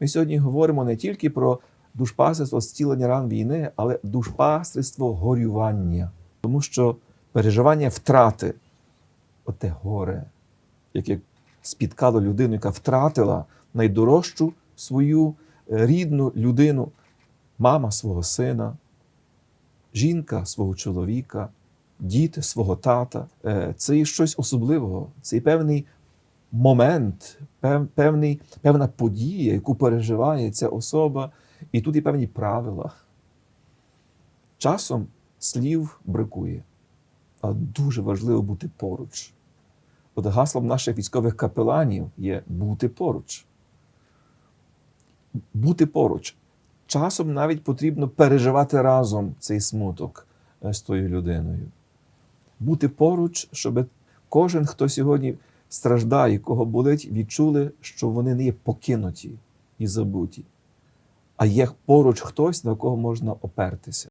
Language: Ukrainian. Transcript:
Ми сьогодні говоримо не тільки про душпастерство зцілення ран війни, але душпастерство горювання. Тому що переживання втрати, оте горе, яке спіткало людину, яка втратила найдорожчу свою е, рідну людину, мама свого сина, жінка свого чоловіка, діти свого тата. Е, Це є щось особливого, це є певний момент, певний, певна подія, яку переживає ця особа, і тут є певні правила. Часом слів бракує, а дуже важливо бути поруч. От гаслом наших військових капеланів є бути поруч. Бути поруч. Часом навіть потрібно переживати разом цей смуток е, з тою людиною. Бути поруч, щоб кожен, хто сьогодні страждає, кого болить, відчули, що вони не є покинуті і забуті, а є поруч хтось, на кого можна опертися.